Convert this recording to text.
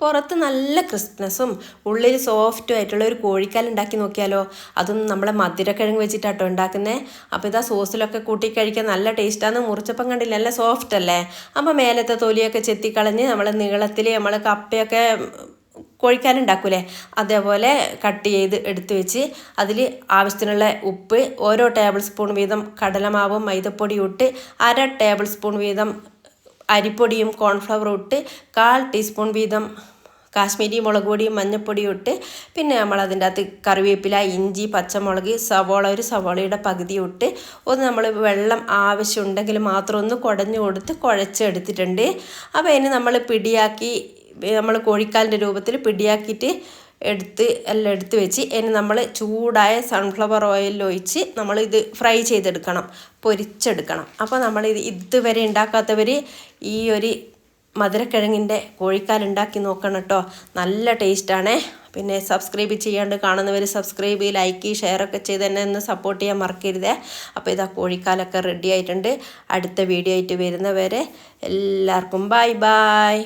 പുറത്ത് നല്ല ക്രിസ്പ്നെസ്സും ഉള്ളിൽ സോഫ്റ്റും ആയിട്ടുള്ള ഒരു കോഴിക്കാൽ ഉണ്ടാക്കി നോക്കിയാലോ? അതും നമ്മളെ മധുരക്കിഴങ്ങ് വെച്ചിട്ടാട്ടോ ഉണ്ടാക്കുന്നത് അപ്പോൾ ഇതാ സോസിലൊക്കെ കൂട്ടി കഴിക്കാൻ നല്ല ടേസ്റ്റാണ് മുറിച്ചപ്പം കണ്ടില്ല? നല്ല സോഫ്റ്റ് അല്ലേ അപ്പോൾ മേലത്തെ തൊലിയൊക്കെ ചെത്തിക്കളഞ്ഞ് നമ്മൾ നീളത്തിൽ നമ്മൾ കപ്പയൊക്കെ കോഴിക്കാലുണ്ടാക്കൂലേ അതേപോലെ കട്ട് ചെയ്ത് എടുത്തു വെച്ച് അതിൽ ആവശ്യത്തിനുള്ള ഉപ്പ് ഓരോ ടേബിൾ സ്പൂൺ വീതം കടലമാവും മൈദപ്പൊടിയും ഇട്ട് അര ടേബിൾ സ്പൂൺ വീതം അരിപ്പൊടിയും കോൺഫ്ലവറും ഇട്ട് കാൽ ടീസ്പൂൺ വീതം കാശ്മീരി മുളക് പൊടിയും മഞ്ഞൾപ്പൊടിയും ഇട്ട് പിന്നെ നമ്മൾ അതിന്റെ അകത്ത് കറിവേപ്പില ഇഞ്ചി പച്ചമുളക് സവോള ഒരു സവോളയുടെ പകുതി ഇട്ട് ഒന്ന് നമ്മൾ വെള്ളം ആവശ്യമുണ്ടെങ്കിൽ മാത്രം ഒന്ന് കുടഞ്ഞു കൊടുത്ത് കുഴച്ചെടുത്തിട്ടുണ്ട്. അപ്പോൾ ഇനി നമ്മൾ പിടിയാക്കി നമ്മൾ കോഴിക്കാലിന്റെ രൂപത്തിൽ പിടിയാക്കിയിട്ട് എടുത്ത് എല്ലാം എടുത്ത് വെച്ച് ഇനി നമ്മൾ ചൂടായ സൺഫ്ലവർ ഓയിൽ ഒഴിച്ച് നമ്മളിത് ഫ്രൈ ചെയ്തെടുക്കണം പൊരിച്ചെടുക്കണം. അപ്പോൾ നമ്മളിത് ഇത് ഇതുവരെ ഉണ്ടാക്കാത്തവർ ഈ ഒരു മധുരക്കിഴങ്ങിന്റെ കോഴിക്കാൽ ഉണ്ടാക്കി നോക്കണം കേട്ടോ നല്ല ടേസ്റ്റാണേ പിന്നെ സബ്സ്ക്രൈബ് ചെയ്യാണ്ട് കാണുന്നവർ സബ്സ്ക്രൈബ് ലൈക്ക് ഷെയർ ഒക്കെ ചെയ്ത് തന്നെ ഒന്ന് സപ്പോർട്ട് ചെയ്യാൻ മറക്കരുതേ. അപ്പോൾ ഇതാ കോഴിക്കാലൊക്കെ റെഡി ആയിട്ടുണ്ട്. അടുത്ത വീഡിയോ ആയിട്ട് വരുന്നവരെ എല്ലാവർക്കും ബൈ ബൈ